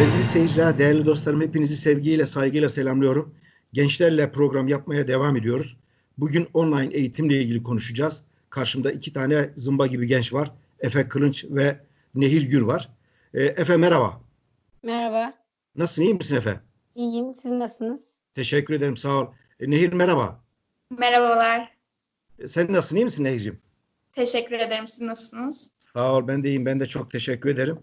Sevgili seyirciler, değerli dostlarım hepinizi sevgiyle, saygıyla selamlıyorum. Gençlerle program yapmaya devam ediyoruz. Bugün online eğitimle ilgili konuşacağız. Karşımda iki tane zımba gibi genç var. Efe Kılınç ve Nehir Gür var. E, Efe merhaba. Merhaba. Nasılsın, iyi misin Efe? İyiyim. Siz nasılsınız? Teşekkür ederim, sağ ol. E, Nehir merhaba. Merhabalar. E, sen nasılsın, iyi misin Nehir'ciğim? Teşekkür ederim. Siz nasılsınız? Sağ ol, ben de iyiyim. Ben de çok teşekkür ederim.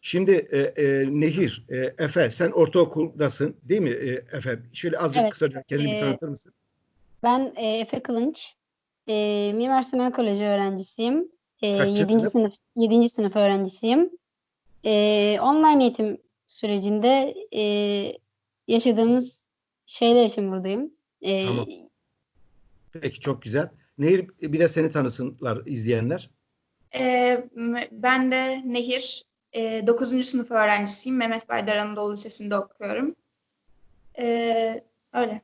Şimdi e, e, Nehir, e, Efe sen ortaokuldasın değil mi e, Efe? Şöyle azıcık Evet. kısaca kendini bir E, tanıtır mısın? Ben e, Efe Kılınç. E, Mimar Sinan Koleji öğrencisiyim. E, Kaçıncı 7. sınıf? sınıf 7. sınıf öğrencisiyim. E, online eğitim sürecinde e, yaşadığımız şeyler için buradayım. E, Tamam. Peki çok güzel. Nehir bir de seni tanısınlar izleyenler. Ee, ben de Nehir. E, 9. sınıf öğrencisiyim. Mehmet Baydar Anadolu Lisesi'nde okuyorum. Ee, öyle.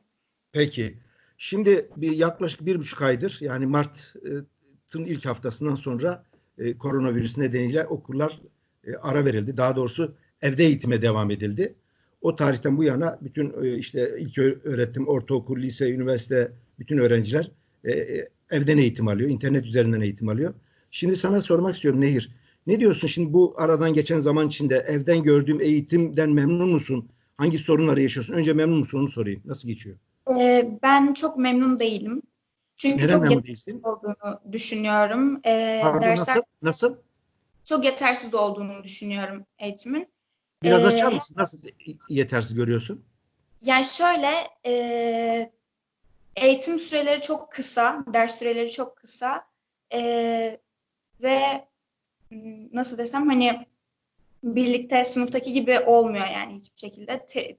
Peki. Şimdi bir yaklaşık bir buçuk aydır yani Mart'ın ilk haftasından sonra e, koronavirüs nedeniyle okullar e, ara verildi. Daha doğrusu evde eğitime devam edildi. O tarihten bu yana bütün e, işte ilk öğretim, ortaokul, lise, üniversite bütün öğrenciler e, e, evden eğitim alıyor, internet üzerinden eğitim alıyor. Şimdi sana sormak istiyorum Nehir. Ne diyorsun şimdi bu aradan geçen zaman içinde evden gördüğüm eğitimden memnun musun? Hangi sorunları yaşıyorsun? Önce memnun musun onu sorayım. Nasıl geçiyor? Ee, ben çok memnun değilim. Çünkü Neden çok yetersiz değilsin? olduğunu düşünüyorum. Ee, Pardon, dersler nasıl? Nasıl? çok yetersiz olduğunu düşünüyorum eğitimin. Biraz Ee, açar mısın? Nasıl yetersiz görüyorsun? Yani şöyle, e, eğitim süreleri çok kısa, ders süreleri çok kısa E, ve nasıl desem hani birlikte sınıftaki gibi olmuyor yani hiçbir şekilde. Te-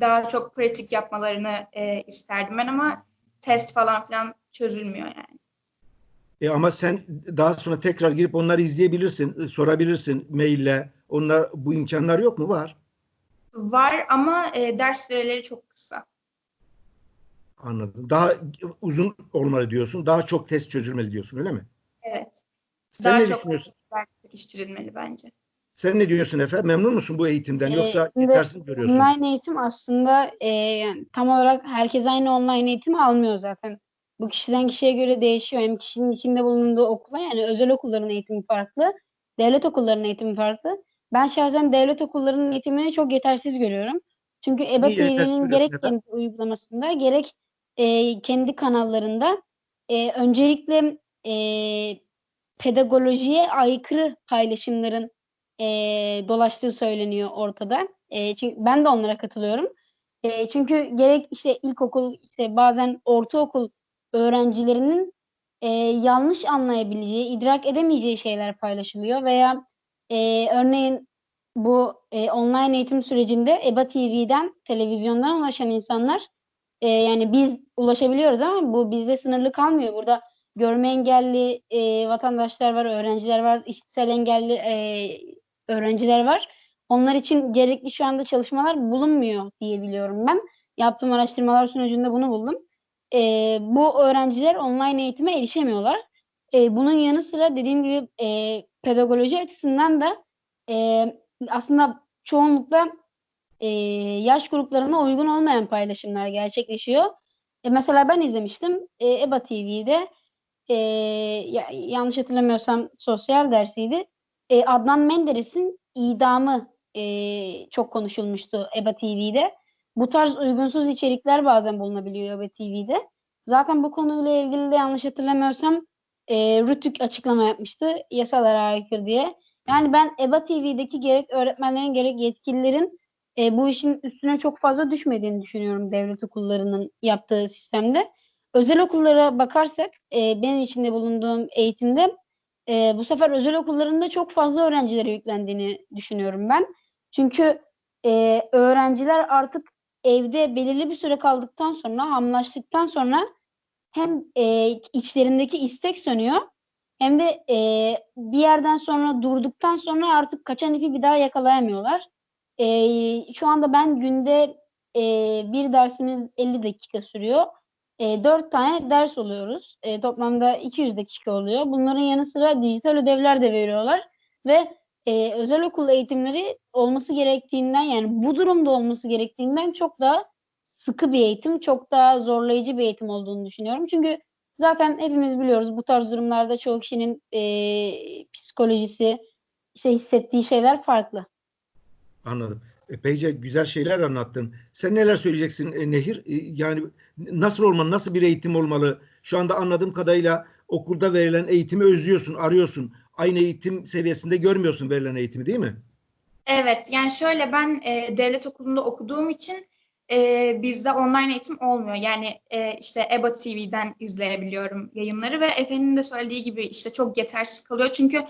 daha çok pratik yapmalarını e, isterdim ben ama test falan filan çözülmüyor yani. E ama sen daha sonra tekrar girip onları izleyebilirsin, e, sorabilirsin maille. Onlar bu imkanlar yok mu? Var. Var ama e, ders süreleri çok kısa. Anladım. Daha uzun olmalı diyorsun. Daha çok test çözülmeli diyorsun, öyle mi? Evet. Sen Daha ne çok düşünüyorsun? pekiştirilmeli bence. Sen ne diyorsun Efe? Memnun musun bu eğitimden Ee, yoksa yetersiz görüyorsun? online eğitim aslında e, yani tam olarak herkes aynı online eğitimi almıyor zaten. Bu kişiden kişiye göre değişiyor. Hem kişinin içinde bulunduğu okula yani özel okulların eğitimi farklı, devlet okullarının eğitimi farklı. Ben şahsen devlet okullarının eğitimini çok yetersiz görüyorum. Çünkü EBA TV'nin gerek efendim? kendi uygulamasında gerek e, kendi kanallarında e, öncelikle e, pedagolojiye aykırı paylaşımların e, dolaştığı söyleniyor ortada. E, çünkü ben de onlara katılıyorum. E, çünkü gerek işte ilkokul, işte bazen ortaokul öğrencilerinin e, yanlış anlayabileceği, idrak edemeyeceği şeyler paylaşılıyor veya e, örneğin bu e, online eğitim sürecinde EBA TV'den, televizyondan ulaşan insanlar e, yani biz ulaşabiliyoruz ama bu bizde sınırlı kalmıyor. Burada görme engelli e, vatandaşlar var, öğrenciler var, işitsel engelli e, öğrenciler var. Onlar için gerekli şu anda çalışmalar bulunmuyor diye biliyorum ben. Yaptığım araştırmalar sonucunda bunu buldum. E, bu öğrenciler online eğitime erişemiyorlar. E, bunun yanı sıra dediğim gibi e, pedagoloji açısından da e, aslında çoğunlukla e, yaş gruplarına uygun olmayan paylaşımlar gerçekleşiyor. E, mesela ben izlemiştim e, EBA TV'de e, ya- yanlış hatırlamıyorsam sosyal dersiydi. E, Adnan Menderes'in idamı e, çok konuşulmuştu EBA TV'de. Bu tarz uygunsuz içerikler bazen bulunabiliyor EBA TV'de. Zaten bu konuyla ilgili de yanlış hatırlamıyorsam e, Rütük açıklama yapmıştı yasalara aykırı diye. Yani ben EBA TV'deki gerek öğretmenlerin gerek yetkililerin e, bu işin üstüne çok fazla düşmediğini düşünüyorum devlet okullarının yaptığı sistemde. Özel okullara bakarsak e, benim içinde bulunduğum eğitimde e, bu sefer özel okullarında çok fazla öğrencilere yüklendiğini düşünüyorum ben. Çünkü e, öğrenciler artık evde belirli bir süre kaldıktan sonra, hamlaştıktan sonra hem e, içlerindeki istek sönüyor hem de e, bir yerden sonra durduktan sonra artık kaçan ipi bir daha yakalayamıyorlar. E, şu anda ben günde e, bir dersimiz 50 dakika sürüyor. E, 4 tane ders oluyoruz. E, toplamda 200 dakika oluyor. Bunların yanı sıra dijital ödevler de veriyorlar ve e, özel okul eğitimleri olması gerektiğinden yani bu durumda olması gerektiğinden çok daha sıkı bir eğitim, çok daha zorlayıcı bir eğitim olduğunu düşünüyorum. Çünkü zaten hepimiz biliyoruz bu tarz durumlarda çoğu kişinin e, psikolojisi, işte hissettiği şeyler farklı. Anladım. Epeyce güzel şeyler anlattın. Sen neler söyleyeceksin e, Nehir? E, yani nasıl olmalı, nasıl bir eğitim olmalı? Şu anda anladığım kadarıyla okulda verilen eğitimi özlüyorsun, arıyorsun. Aynı eğitim seviyesinde görmüyorsun verilen eğitimi değil mi? Evet, yani şöyle ben e, devlet okulunda okuduğum için e, bizde online eğitim olmuyor. Yani e, işte EBA TV'den izleyebiliyorum yayınları ve Efe'nin de söylediği gibi işte çok yetersiz kalıyor. Çünkü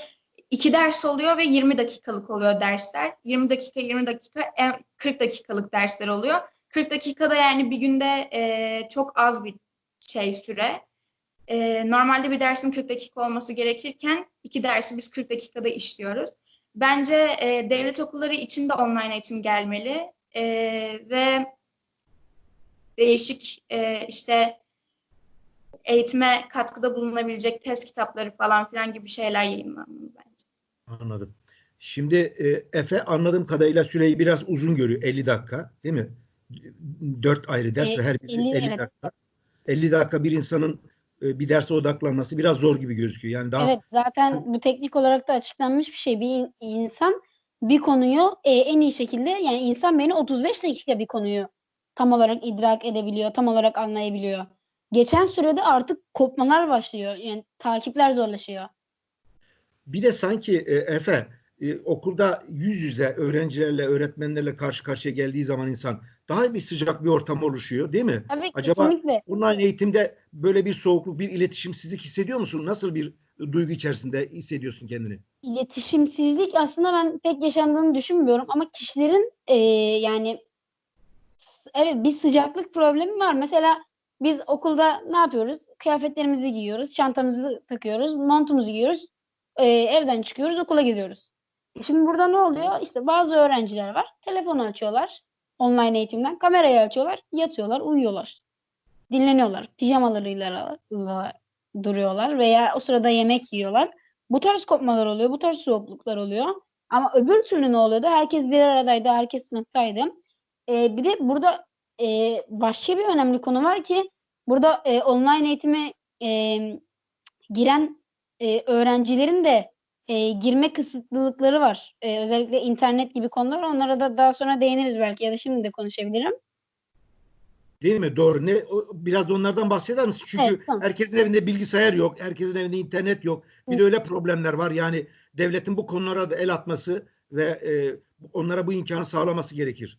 iki ders oluyor ve 20 dakikalık oluyor dersler. 20 dakika 20 dakika 40 dakikalık dersler oluyor. 40 dakikada yani bir günde e, çok az bir şey süre. E, normalde bir dersin 40 dakika olması gerekirken iki dersi biz 40 dakikada işliyoruz. Bence e, devlet okulları için de online eğitim gelmeli e, ve değişik e, işte eğitime katkıda bulunabilecek test kitapları falan filan gibi şeyler yayınlanmalı bence. Anladım. Şimdi e, Efe anladığım kadarıyla süreyi biraz uzun görüyor. 50 dakika değil mi? Dört ayrı ders e, ve her biri 50, 50 evet. dakika. 50 dakika bir insanın e, bir derse odaklanması biraz zor gibi gözüküyor. Yani daha Evet zaten bu teknik olarak da açıklanmış bir şey. Bir insan bir konuyu e, en iyi şekilde yani insan beni 35 dakika bir konuyu tam olarak idrak edebiliyor, tam olarak anlayabiliyor. Geçen sürede artık kopmalar başlıyor. Yani takipler zorlaşıyor. Bir de sanki e, Efe e, okulda yüz yüze öğrencilerle, öğretmenlerle karşı karşıya geldiği zaman insan daha bir sıcak bir ortam oluşuyor değil mi? Tabii Acaba kesinlikle. online eğitimde böyle bir soğukluk, bir iletişimsizlik hissediyor musun? Nasıl bir duygu içerisinde hissediyorsun kendini? İletişimsizlik aslında ben pek yaşandığını düşünmüyorum ama kişilerin e, yani evet bir sıcaklık problemi var. Mesela biz okulda ne yapıyoruz? Kıyafetlerimizi giyiyoruz, çantamızı takıyoruz, montumuzu giyiyoruz, e, evden çıkıyoruz, okula gidiyoruz. Şimdi burada ne oluyor? İşte bazı öğrenciler var, telefonu açıyorlar online eğitimden, kamerayı açıyorlar, yatıyorlar, uyuyorlar. Dinleniyorlar, pijamalarıyla duruyorlar veya o sırada yemek yiyorlar. Bu tarz kopmalar oluyor, bu tarz soğukluklar oluyor. Ama öbür türlü ne oluyordu? Herkes bir aradaydı, herkes sınıftaydı. E, bir de burada e, başka bir önemli konu var ki burada e, online eğitime e, giren e, öğrencilerin de e, girme kısıtlılıkları var. E, özellikle internet gibi konular. Onlara da daha sonra değiniriz belki ya da şimdi de konuşabilirim. Değil mi? Doğru. Ne biraz da onlardan bahseder misin? Çünkü evet, tamam. herkesin evinde bilgisayar yok, herkesin evinde internet yok. Bir de öyle problemler var. Yani devletin bu konulara da el atması ve e, onlara bu imkanı sağlaması gerekir.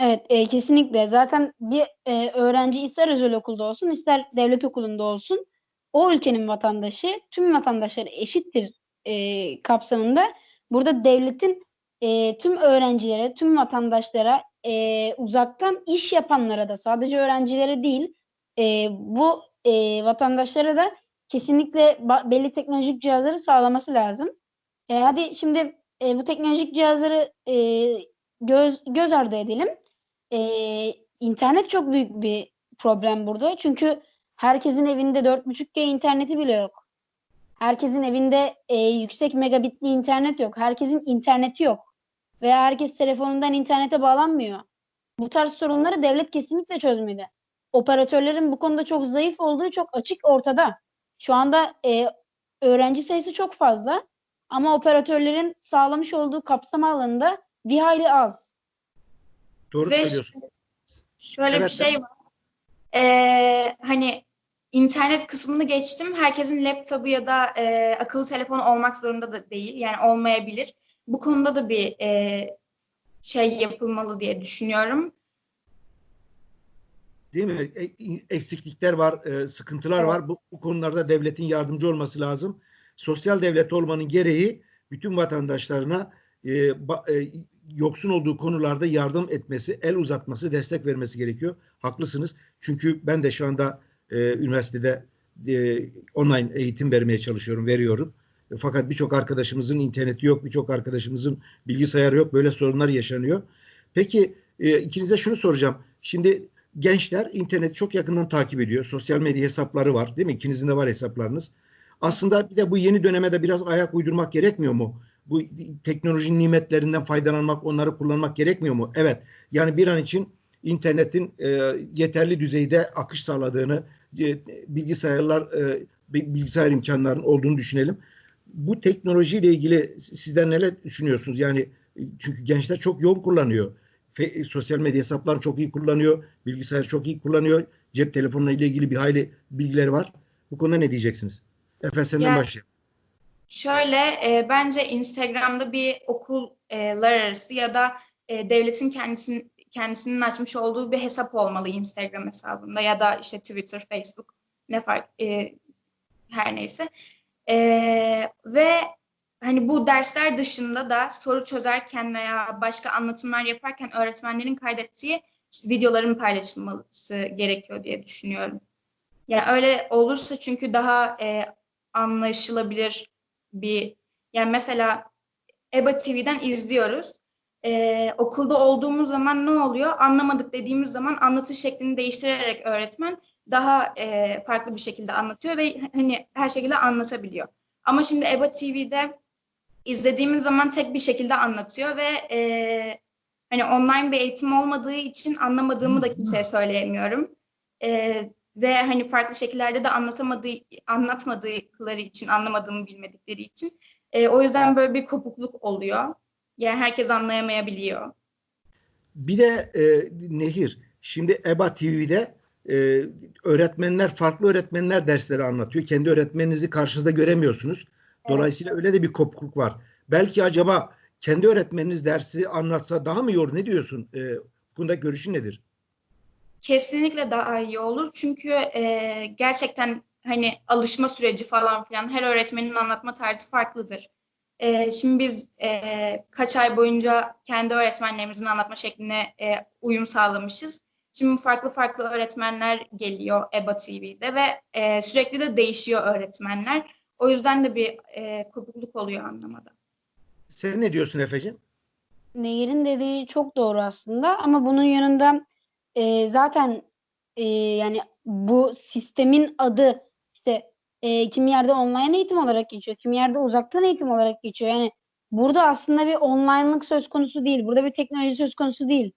Evet e, kesinlikle. Zaten bir e, öğrenci ister özel okulda olsun ister devlet okulunda olsun o ülkenin vatandaşı tüm vatandaşları eşittir e, kapsamında. Burada devletin e, tüm öğrencilere, tüm vatandaşlara e, uzaktan iş yapanlara da sadece öğrencilere değil e, bu e, vatandaşlara da kesinlikle belli teknolojik cihazları sağlaması lazım. E, hadi şimdi e, bu teknolojik cihazları e, göz göz ardı edelim e, internet çok büyük bir problem burada. Çünkü herkesin evinde 4.5G interneti bile yok. Herkesin evinde e, yüksek megabitli internet yok. Herkesin interneti yok. Veya herkes telefonundan internete bağlanmıyor. Bu tarz sorunları devlet kesinlikle çözmeli. Operatörlerin bu konuda çok zayıf olduğu çok açık ortada. Şu anda e, öğrenci sayısı çok fazla ama operatörlerin sağlamış olduğu kapsam alanında bir hayli az. Doğru Ve söylüyorsun. Şöyle evet. bir şey var. Ee, hani internet kısmını geçtim. Herkesin laptopu ya da e, akıllı telefonu olmak zorunda da değil. Yani olmayabilir. Bu konuda da bir e, şey yapılmalı diye düşünüyorum. Değil mi? E, eksiklikler var, e, sıkıntılar var. Bu, bu konularda devletin yardımcı olması lazım. Sosyal devlet olmanın gereği bütün vatandaşlarına e, ba, e, yoksun olduğu konularda yardım etmesi, el uzatması, destek vermesi gerekiyor. Haklısınız. Çünkü ben de şu anda e, üniversitede e, online eğitim vermeye çalışıyorum, veriyorum. E, fakat birçok arkadaşımızın interneti yok, birçok arkadaşımızın bilgisayarı yok. Böyle sorunlar yaşanıyor. Peki e, ikinize şunu soracağım. Şimdi gençler interneti çok yakından takip ediyor. Sosyal medya hesapları var değil mi? İkinizin de var hesaplarınız. Aslında bir de bu yeni döneme de biraz ayak uydurmak gerekmiyor mu? Bu teknolojinin nimetlerinden faydalanmak, onları kullanmak gerekmiyor mu? Evet. Yani bir an için internetin e, yeterli düzeyde akış sağladığını, e, bilgisayarlar e, bilgisayar imkanlarının olduğunu düşünelim. Bu teknolojiyle ilgili sizden neler düşünüyorsunuz? Yani e, çünkü gençler çok yoğun kullanıyor. Fe, sosyal medya hesaplarını çok iyi kullanıyor. Bilgisayar çok iyi kullanıyor. Cep telefonuyla ilgili bir hayli bilgileri var. Bu konuda ne diyeceksiniz? Efe senden yani, başlayalım. Şöyle e, bence Instagram'da bir okullar arası ya da e, devletin kendisinin kendisinin açmış olduğu bir hesap olmalı Instagram hesabında ya da işte Twitter, Facebook ne fark e, her neyse. E, ve hani bu dersler dışında da soru çözerken veya başka anlatımlar yaparken öğretmenlerin kaydettiği videoların paylaşılması gerekiyor diye düşünüyorum. Yani öyle olursa çünkü daha e, anlaşılabilir bir yani mesela EBA TV'den izliyoruz. Ee, okulda olduğumuz zaman ne oluyor? Anlamadık dediğimiz zaman anlatış şeklini değiştirerek öğretmen daha e, farklı bir şekilde anlatıyor ve hani her şekilde anlatabiliyor. Ama şimdi EBA TV'de izlediğimiz zaman tek bir şekilde anlatıyor ve e, hani online bir eğitim olmadığı için anlamadığımı da kimseye söyleyemiyorum. E, ve hani farklı şekillerde de anlatamadığı anlatmadıkları için anlamadığımı bilmedikleri için e, o yüzden böyle bir kopukluk oluyor. Yani herkes anlayamayabiliyor. Bir de e, Nehir, şimdi EBA TV'de e, öğretmenler, farklı öğretmenler dersleri anlatıyor. Kendi öğretmeninizi karşınızda göremiyorsunuz. Dolayısıyla evet. öyle de bir kopukluk var. Belki acaba kendi öğretmeniniz dersi anlatsa daha mı iyi olur? Ne diyorsun? E, bu konuda görüşün nedir? Kesinlikle daha iyi olur. Çünkü e, gerçekten hani alışma süreci falan filan her öğretmenin anlatma tarzı farklıdır. E, şimdi biz e, kaç ay boyunca kendi öğretmenlerimizin anlatma şekline e, uyum sağlamışız. Şimdi farklı farklı öğretmenler geliyor EBA TV'de ve e, sürekli de değişiyor öğretmenler. O yüzden de bir e, kopukluk oluyor anlamada. Sen ne diyorsun Efe'cim? Nehir'in dediği çok doğru aslında ama bunun yanında e, zaten e, yani bu sistemin adı işte e, kimi yerde online eğitim olarak geçiyor, kimi yerde uzaktan eğitim olarak geçiyor. Yani burada aslında bir online'lık söz konusu değil. Burada bir teknoloji söz konusu değil.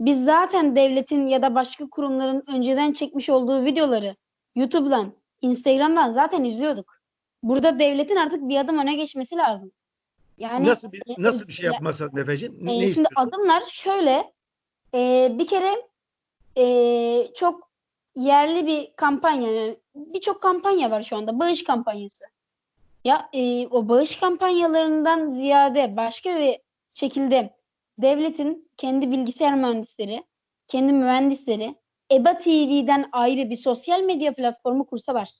Biz zaten devletin ya da başka kurumların önceden çekmiş olduğu videoları YouTube'dan, Instagram'dan zaten izliyorduk. Burada devletin artık bir adım öne geçmesi lazım. Yani nasıl bir nasıl bir şey yapması Nefeciğim? E, şimdi istiyorsun? adımlar şöyle e, bir kere e, çok yerli bir kampanya. Birçok kampanya var şu anda. Bağış kampanyası. Ya e, o bağış kampanyalarından ziyade başka bir şekilde devletin kendi bilgisayar mühendisleri, kendi mühendisleri EBA TV'den ayrı bir sosyal medya platformu kursalar.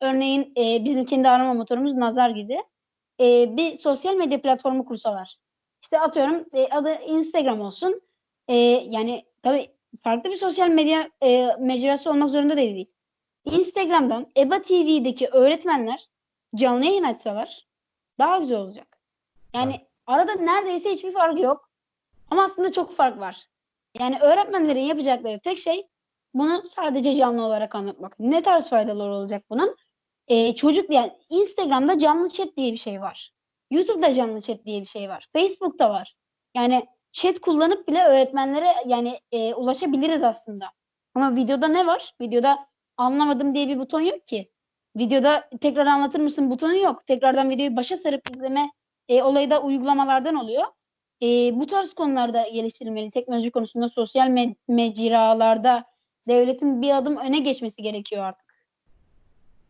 Örneğin e, bizim kendi arama motorumuz Nazar gibi. E, bir sosyal medya platformu kursalar. İşte atıyorum e, adı Instagram olsun. E, yani tabii farklı bir sosyal medya e, mecrası olmak zorunda değil. Instagram'dan EBA TV'deki öğretmenler canlı yayın açsalar daha güzel olacak. Yani evet. arada neredeyse hiçbir fark yok. Ama aslında çok fark var. Yani öğretmenlerin yapacakları tek şey bunu sadece canlı olarak anlatmak. Ne tarz faydalar olacak bunun? Ee, çocuk yani Instagram'da canlı chat diye bir şey var. YouTube'da canlı chat diye bir şey var. Facebook'ta var. Yani chat kullanıp bile öğretmenlere yani e, ulaşabiliriz aslında. Ama videoda ne var? Videoda anlamadım diye bir buton yok ki. Videoda tekrar anlatır mısın butonu yok. Tekrardan videoyu başa sarıp izleme e, olayı da uygulamalardan oluyor. E, bu tarz konularda geliştirilmeli. Teknoloji konusunda sosyal me- mecralarda devletin bir adım öne geçmesi gerekiyor artık.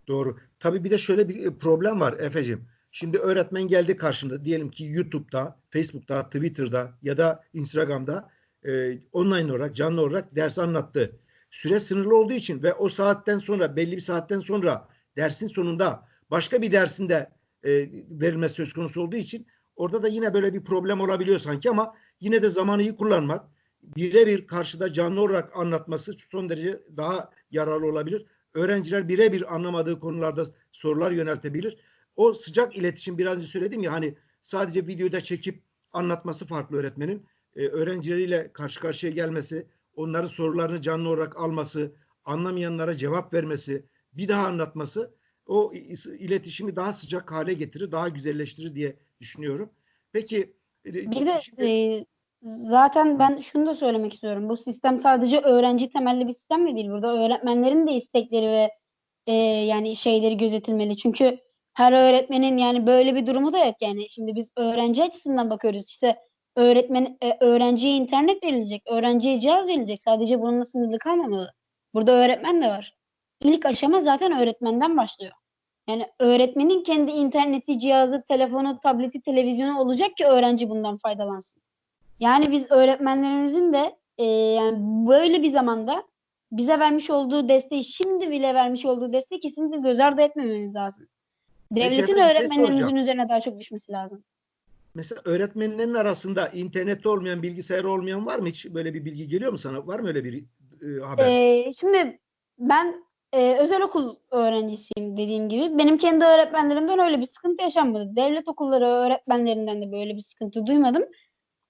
Doğru. Tabii bir de şöyle bir problem var Efe'cim. Şimdi öğretmen geldi karşında diyelim ki YouTube'da, Facebook'ta, Twitter'da ya da Instagram'da e, online olarak, canlı olarak ders anlattı. Süre sınırlı olduğu için ve o saatten sonra belli bir saatten sonra dersin sonunda başka bir dersinde e, verilmesi söz konusu olduğu için orada da yine böyle bir problem olabiliyor sanki ama yine de zamanı iyi kullanmak, birebir karşıda canlı olarak anlatması son derece daha yararlı olabilir. Öğrenciler birebir anlamadığı konularda sorular yöneltebilir o sıcak iletişim biraz önce söyledim ya hani sadece videoda çekip anlatması farklı öğretmenin. E, öğrencileriyle karşı karşıya gelmesi, onların sorularını canlı olarak alması, anlamayanlara cevap vermesi, bir daha anlatması o iletişimi daha sıcak hale getirir, daha güzelleştirir diye düşünüyorum. Peki Bir de şimdi- e, zaten ben şunu da söylemek istiyorum. Bu sistem sadece öğrenci temelli bir sistem de değil. Burada öğretmenlerin de istekleri ve e, yani şeyleri gözetilmeli. Çünkü her öğretmenin yani böyle bir durumu da yok. Yani şimdi biz öğrenci açısından bakıyoruz. İşte öğretmen e, öğrenciye internet verilecek, öğrenciye cihaz verilecek. Sadece bununla sınırlı kalmamalı. Burada öğretmen de var. İlk aşama zaten öğretmenden başlıyor. Yani öğretmenin kendi interneti, cihazı, telefonu, tableti, televizyonu olacak ki öğrenci bundan faydalansın. Yani biz öğretmenlerimizin de e, yani böyle bir zamanda bize vermiş olduğu desteği, şimdi bile vermiş olduğu desteği kesinlikle göz ardı etmememiz lazım. Devletin bir şey öğretmenlerimizin üzerine daha çok düşmesi lazım. Mesela öğretmenlerin arasında internette olmayan, bilgisayarı olmayan var mı? Hiç böyle bir bilgi geliyor mu sana? Var mı öyle bir e, haber? Ee, şimdi ben e, özel okul öğrencisiyim dediğim gibi. Benim kendi öğretmenlerimden öyle bir sıkıntı yaşanmadı. Devlet okulları öğretmenlerinden de böyle bir sıkıntı duymadım.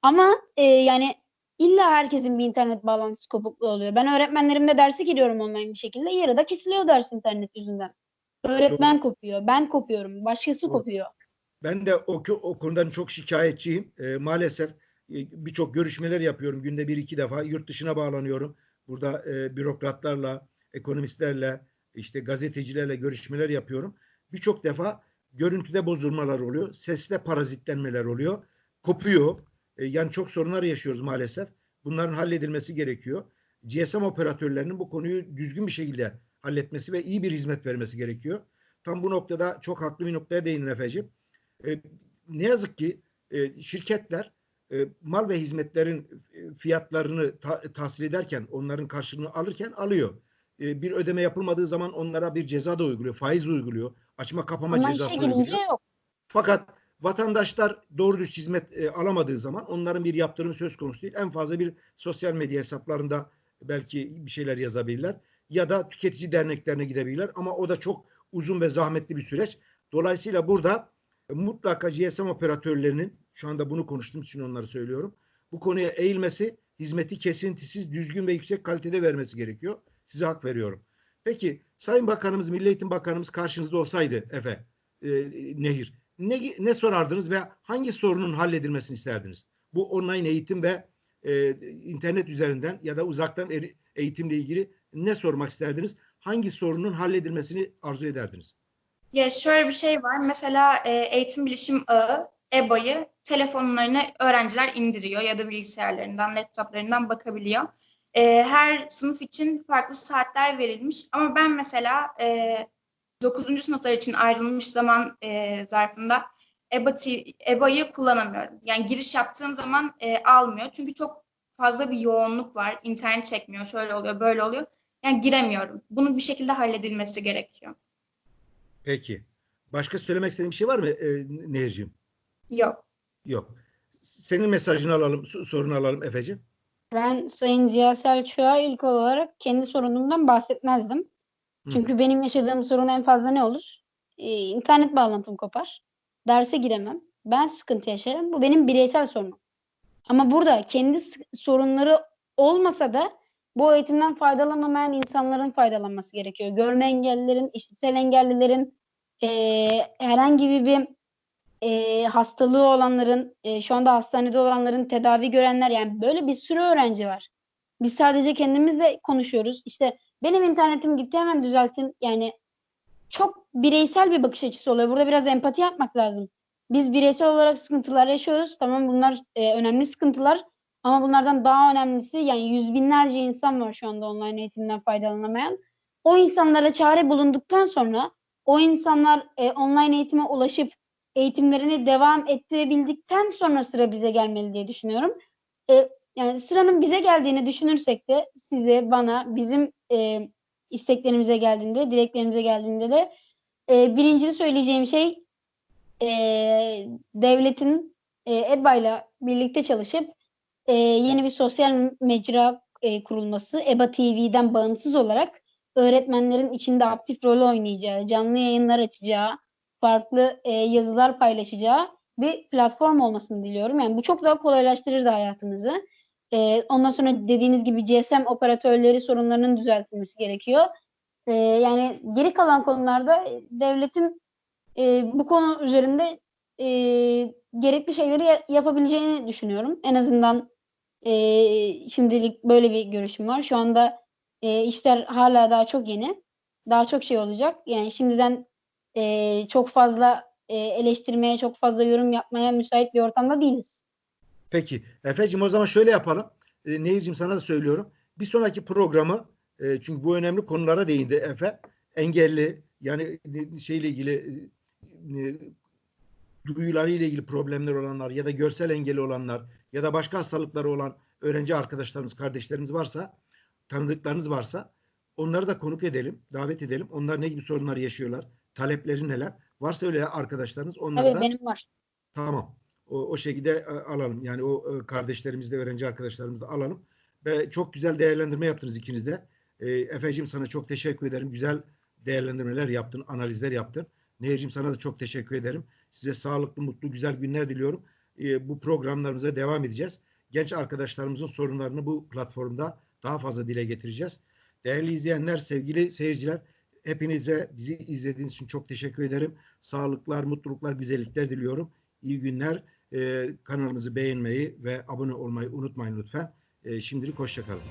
Ama e, yani illa herkesin bir internet bağlantısı kopukluğu oluyor. Ben öğretmenlerimle derse giriyorum online bir şekilde. Yarıda kesiliyor ders internet yüzünden. Öğretmen kopuyor, ben kopuyorum, başkası Doğru. kopuyor. Ben de o, o konudan çok şikayetçiyim. E, maalesef e, birçok görüşmeler yapıyorum. Günde bir iki defa yurt dışına bağlanıyorum. Burada e, bürokratlarla, ekonomistlerle, işte gazetecilerle görüşmeler yapıyorum. Birçok defa görüntüde bozulmalar oluyor. Sesle parazitlenmeler oluyor. Kopuyor. E, yani çok sorunlar yaşıyoruz maalesef. Bunların halledilmesi gerekiyor. GSM operatörlerinin bu konuyu düzgün bir şekilde halletmesi ve iyi bir hizmet vermesi gerekiyor. Tam bu noktada çok haklı bir noktaya değindin Efe'ciğim. E, ne yazık ki e, şirketler e, mal ve hizmetlerin e, fiyatlarını ta- tahsil ederken, onların karşılığını alırken alıyor. E, bir ödeme yapılmadığı zaman onlara bir ceza da uyguluyor, faiz uyguluyor, açma kapama Ama cezası girince uyguluyor. yok. Fakat vatandaşlar doğru düz hizmet e, alamadığı zaman onların bir yaptırım söz konusu değil. En fazla bir sosyal medya hesaplarında belki bir şeyler yazabilirler ya da tüketici derneklerine gidebilirler ama o da çok uzun ve zahmetli bir süreç. Dolayısıyla burada e, mutlaka GSM operatörlerinin şu anda bunu konuştuğum için onları söylüyorum. Bu konuya eğilmesi, hizmeti kesintisiz, düzgün ve yüksek kalitede vermesi gerekiyor. Size hak veriyorum. Peki Sayın Bakanımız, Milli Eğitim Bakanımız karşınızda olsaydı Efe, e, Nehir, ne, ne sorardınız ve hangi sorunun halledilmesini isterdiniz? Bu online eğitim ve e, internet üzerinden ya da uzaktan eğitimle ilgili ne sormak isterdiniz? Hangi sorunun halledilmesini arzu ederdiniz? Ya şöyle bir şey var. Mesela e, Eğitim Bilişim Ağı, EBA'yı telefonlarına öğrenciler indiriyor ya da bilgisayarlarından, laptoplarından bakabiliyor. E, her sınıf için farklı saatler verilmiş ama ben mesela e, 9. sınıflar için ayrılmış zaman e, zarfında EBA'yı kullanamıyorum. Yani giriş yaptığım zaman e, almıyor. Çünkü çok fazla bir yoğunluk var. İnternet çekmiyor, şöyle oluyor, böyle oluyor. Yani giremiyorum. Bunun bir şekilde halledilmesi gerekiyor. Peki. Başka söylemek istediğin bir şey var mı e, Nehir'ciğim? Yok. Yok. Senin mesajını alalım, so- sorunu alalım Efe'ciğim. Ben Sayın Ziya Selçuk'a ilk olarak kendi sorunumdan bahsetmezdim. Hı. Çünkü benim yaşadığım sorun en fazla ne olur? Ee, internet bağlantım kopar. Derse giremem. Ben sıkıntı yaşarım. Bu benim bireysel sorunum. Ama burada kendi sorunları olmasa da bu eğitimden faydalanamayan insanların faydalanması gerekiyor. Görme engellilerin, işitsel engellilerin, eee, herhangi bir eee, hastalığı olanların, eee, şu anda hastanede olanların, tedavi görenler yani böyle bir sürü öğrenci var. Biz sadece kendimizle konuşuyoruz. İşte benim internetim gitti hemen düzeltin. Yani çok bireysel bir bakış açısı oluyor. Burada biraz empati yapmak lazım. Biz bireysel olarak sıkıntılar yaşıyoruz. Tamam bunlar e, önemli sıkıntılar. Ama bunlardan daha önemlisi yani yüz binlerce insan var şu anda online eğitimden faydalanamayan. O insanlara çare bulunduktan sonra o insanlar e, online eğitime ulaşıp eğitimlerini devam ettirebildikten sonra sıra bize gelmeli diye düşünüyorum. E, yani sıranın bize geldiğini düşünürsek de size, bana, bizim e, isteklerimize geldiğinde, dileklerimize geldiğinde de e, birinci söyleyeceğim şey e, devletin e, EBA ile birlikte çalışıp e, yeni bir sosyal mecra e, kurulması, EBA TV'den bağımsız olarak öğretmenlerin içinde aktif rol oynayacağı, canlı yayınlar açacağı, farklı e, yazılar paylaşacağı bir platform olmasını diliyorum. Yani bu çok daha kolaylaştırırdı hayatımızı. E, ondan sonra dediğiniz gibi GSM operatörleri sorunlarının düzeltilmesi gerekiyor. E, yani geri kalan konularda devletin e, bu konu üzerinde e, gerekli şeyleri ya- yapabileceğini düşünüyorum. En azından e, şimdilik böyle bir görüşüm var. Şu anda e, işler hala daha çok yeni. Daha çok şey olacak. Yani şimdiden e, çok fazla e, eleştirmeye, çok fazla yorum yapmaya müsait bir ortamda değiliz. Peki. Efe'cim o zaman şöyle yapalım. E, Nehir'cim sana da söylüyorum. Bir sonraki programı e, çünkü bu önemli konulara değindi Efe. Engelli yani e, şeyle ilgili e, e, duyularıyla ilgili problemler olanlar ya da görsel engelli olanlar ya da başka hastalıkları olan öğrenci arkadaşlarımız, kardeşlerimiz varsa, tanıdıklarınız varsa onları da konuk edelim, davet edelim. Onlar ne gibi sorunlar yaşıyorlar, talepleri neler? Varsa öyle arkadaşlarınız onları Tabii da benim var. Tamam. O, o şekilde e, alalım. Yani o e, kardeşlerimizi de öğrenci arkadaşlarımızı da alalım. Ve çok güzel değerlendirme yaptınız ikiniz de. E, Efe'cim sana çok teşekkür ederim. Güzel değerlendirmeler yaptın, analizler yaptın. Nehir'cim sana da çok teşekkür ederim. Size sağlıklı, mutlu, güzel günler diliyorum. E, bu programlarımıza devam edeceğiz. Genç arkadaşlarımızın sorunlarını bu platformda daha fazla dile getireceğiz. Değerli izleyenler, sevgili seyirciler, hepinize bizi izlediğiniz için çok teşekkür ederim. Sağlıklar, mutluluklar, güzellikler diliyorum. İyi günler. Ee, kanalımızı beğenmeyi ve abone olmayı unutmayın lütfen. Ee, şimdilik hoşçakalın.